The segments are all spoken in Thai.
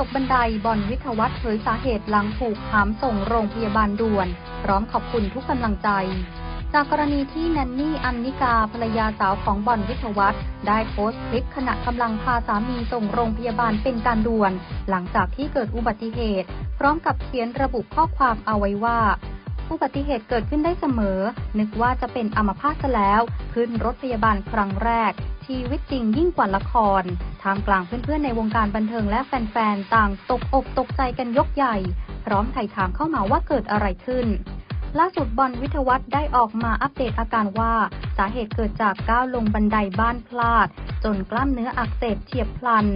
ตกบันไดบอลวิทวัฒน์เผยสาเหตุหลังถูกหามส่งโรงพยาบาลด่วน พร้อมขอบคุณทุกกำลังใจ จากกรณีที่แนนนี่อันนิกาภรรยาสาวของบอลวิทวัฒน์ได้โพสต์คลิปขณะกำลังพาสามีส่งโรงพยาบาลเป็นการด่วน หลังจากที่เกิดอุบัติเหตุ พร้อมกับเขียนระบุข้อความเอาไว้ว่า อุบัติเหตุเกิดขึ้นได้เสมอ นึกว่าจะเป็นอัมพาตซะแล้ว ขึ้นรถพยาบาลครั้งแรก ชีวิตจริงยิ่งกว่าละครท่ามกลางเพื่อนๆในวงการบันเทิงและแฟนๆ ต่างตกอกตกใจกันยกใหญ่ พร้อมไถ่ถามเข้ามาว่าเกิดอะไรขึ้นล่าสุดบอลวิทยาวัฒน์ได้ออกมาอัปเดตอาการว่าาเหตุเกิดจากก้าวลงบันไดบ้านพลาด จนกล้ามเนื้ออักเสบเฉียบพลัน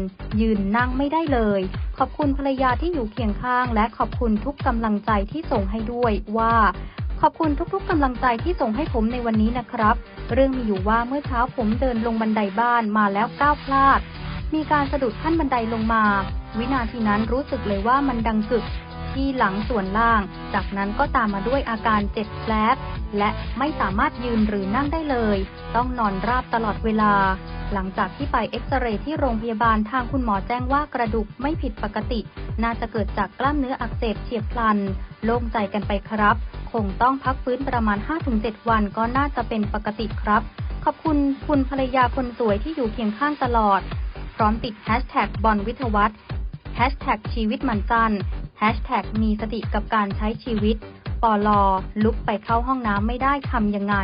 ยืนนั่งไม่ได้เลย ขอบคุณภรรยาที่อยู่เคียงข้าง และขอบคุณทุกกำลังใจที่ส่งให้ด้วยว่าขอบคุณทุกๆกำลังใจที่ส่งให้ผมในวันนี้นะครับ เรื่องมีอยู่ว่าเมื่อเช้าผมเดินลงบันไดบ้านมาแล้วก้าวพลาด มีการสะดุดขั้นบันไดลงมา วินาทีนั้นรู้สึกเลยว่ามันดังกึกที่หลังส่วนล่าง จากนั้นก็ตามมาด้วยอาการเจ็บแผลบ และไม่สามารถยืนหรือนั่งได้เลย ต้องนอนราบตลอดเวลา หลังจากที่ไปเอ็กซเรย์ที่โรงพยาบาลทางคุณหมอแจ้งว่ากระดูกไม่ผิดปกติ น่าจะเกิดจากกล้ามเนื้ออักเสบเฉียบพลัน โล่งใจกันไปครับ คงต้องพักฟื้นประมาณ 5-7 วันก็น่าจะเป็นปกติครับ ขอบคุณคุณภรรยาคนสวยที่อยู่เคียงข้างตลอด พร้อมติดแฮชแท็กบอลวิทยาวัฒน์แฮชแท็กชีวิตมันสั้นแฮชแท็กมีสติกับการใช้ชีวิต ปอลอลุกไปเข้าห้องน้ำไม่ได้ทำยังไง